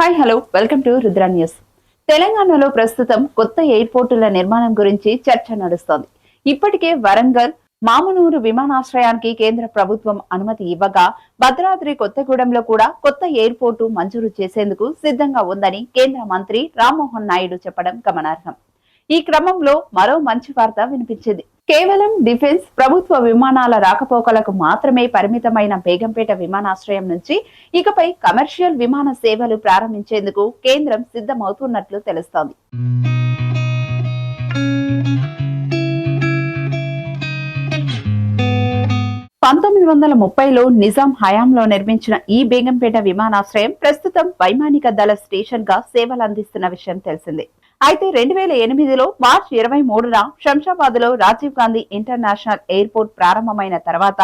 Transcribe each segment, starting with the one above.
Hi hello. Welcome to Rudra news. తెలంగాణలో ప్రస్తుతం కొత్త ఎయిర్పోర్టుల నిర్మాణం గురించి చర్చ నడుస్తోంది. ఇప్పటికే వరంగల్ మామునూరు విమానాశ్రయానికి కేంద్ర ప్రభుత్వం అనుమతి ఇవ్వగా భద్రాద్రి కొత్తగూడెంలో కూడా కొత్త ఎయిర్పోర్టు మంజూరు చేసేందుకు సిద్ధంగా ఉందని కేంద్ర మంత్రి రామ్మోహన్ నాయుడు చెప్పడం గమనార్హం. ఈ క్రమంలో మరో మంచి వార్త వినిపించింది. కేవలం డిఫెన్స్ ప్రభుత్వ విమానాల రాకపోకలకు మాత్రమే పరిమితమైన బేగంపేట విమానాశ్రయం నుంచి ఇకపై కమర్షియల్ విమాన సేవలు ప్రారంభించేందుకు కేంద్రం సిద్ధమవుతున్నట్లు తెలుస్తోంది. పంతొమ్మిది వందల ముప్పైలో నిజాం హయాంలో నిర్మించిన ఈ బేగంపేట విమానాశ్రయం ప్రస్తుతం వైమానిక దళ స్టేషన్గా సేవలు అందిస్తున్న విషయం తెలిసిందే. అయితే రెండు వేల ఎనిమిదిలో మార్చి ఇరవై మూడున శంషాబాద్లో రాజీవ్ గాంధీ ఇంటర్నేషనల్ ఎయిర్పోర్ట్ ప్రారంభమైన తర్వాత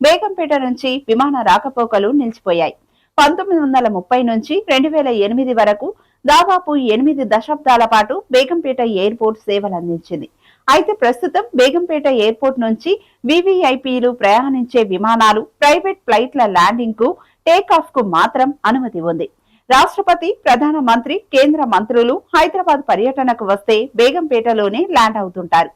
బేగంపేట నుంచి విమాన రాకపోకలు నిలిచిపోయాయి. పంతొమ్మిది వందల ముప్పై నుంచి రెండు వేల ఎనిమిది వరకు దాదాపు ఎనిమిది దశాబ్దాల పాటు బేగంపేట ఎయిర్పోర్ట్ సేవలు అందించింది అయితే ప్రస్తుతం బేగంపేట ఎయిర్పోర్ట్ నుంచి వివిఐపీలు ప్రయాణించే విమానాలు ప్రైవేట్ ఫ్లైట్ల ల్యాండింగ్కు టేక్ ఆఫ్కు మాత్రం అనుమతి ఉంది. రాష్ట్రపతి ప్రధాన మంత్రి కేంద్ర మంత్రులు హైదరాబాద్ పర్యటనకు వస్తే బేగంపేటలోనే ల్యాండ్ అవుతుంటారు.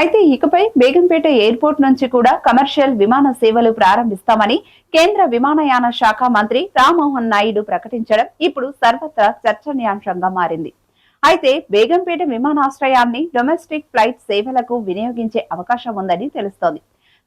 అయితే ఇకపై బేగంపేట ఎయిర్పోర్ట్ నుంచి కూడా కమర్షియల్ విమాన సేవలు ప్రారంభిస్తామని కేంద్ర విమానయాన శాఖ మంత్రి రామ్మోహన్ నాయుడు ప్రకటించడం ఇప్పుడు సర్వత్రా చర్చనీయాంశంగా మారింది. అయితే బేగంపేట విమానాశ్రయాన్ని డొమెస్టిక్ ఫ్లైట్ సేవలకు వినియోగించే అవకాశం ఉందని తెలుస్తోంది.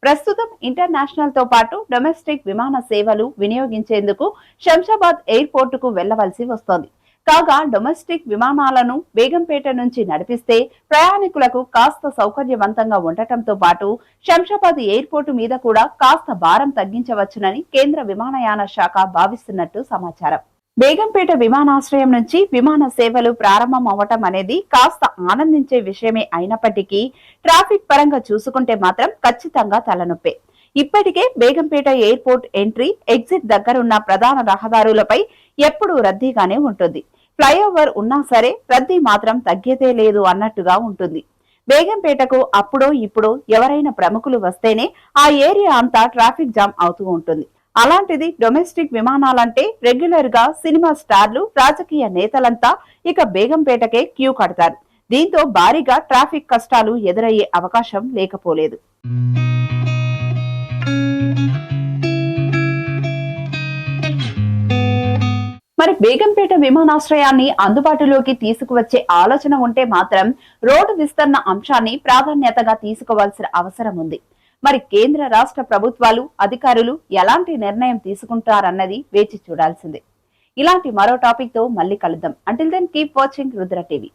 ప్రస్తుతం ఇంటర్నేషనల్తో పాటు డొమెస్టిక్ విమాన సేవలు వినియోగించేందుకు శంషాబాద్ ఎయిర్పోర్టుకు వెళ్ళవలసి వస్తోంది. కాగా డొమెస్టిక్ విమానాలను బేగంపేట నుంచి నడిపిస్తే ప్రయాణికులకు కాస్త సౌకర్యవంతంగా ఉండటంతో పాటు శంషాబాద్ ఎయిర్పోర్టు మీద కూడా కాస్త భారం తగ్గించవచ్చునని కేంద్ర విమానయాన శాఖ భావిస్తున్నట్టు సమాచారం. బేగంపేట విమానాశ్రయం నుంచి విమాన సేవలు ప్రారంభం అవటం అనేది కాస్త ఆనందించే విషయమే అయినప్పటికీ ట్రాఫిక్ పరంగా చూసుకుంటే మాత్రం ఖచ్చితంగా తలనొప్పే. ఇప్పటికే బేగంపేట ఎయిర్పోర్ట్ ఎంట్రీ ఎగ్జిట్ దగ్గరున్న ప్రధాన రహదారులపై ఎప్పుడూ రద్దీగానే ఉంటుంది. ఫ్లైఓవర్ ఉన్నా సరే రద్దీ మాత్రం తగ్గేదే లేదు అన్నట్టుగా ఉంటుంది. బేగంపేటకు అప్పుడో ఇప్పుడో ఎవరైనా ప్రముఖులు వస్తేనే ఆ ఏరియా అంతా ట్రాఫిక్ జామ్ అవుతూ ఉంటుంది. అలాంటిది డొమెస్టిక్ విమానాలంటే రెగ్యులర్గా సినిమా స్టార్లు రాజకీయ నేతలంతా ఇక బేగంపేటకే క్యూ కడతారు. దీంతో భారీగా ట్రాఫిక్ కష్టాలు ఎదురయ్యే అవకాశం లేకపోలేదు. మరి బేగంపేట విమానాశ్రయాన్ని అందుబాటులోకి తీసుకువచ్చే ఆలోచన ఉంటే మాత్రం రోడ్డు విస్తరణ అంశాన్ని ప్రాధాన్యతగా తీసుకోవాల్సిన అవసరం ఉంది. మరి కేంద్ర రాష్ట్ర ప్రభుత్వాలు అధికారులు ఎలాంటి నిర్ణయం తీసుకుంటారన్నది వేచి చూడాల్సిందే. ఇలాంటి మరో టాపిక్తో మళ్ళీ కలుద్దాం. Until then keep watching Rudra TV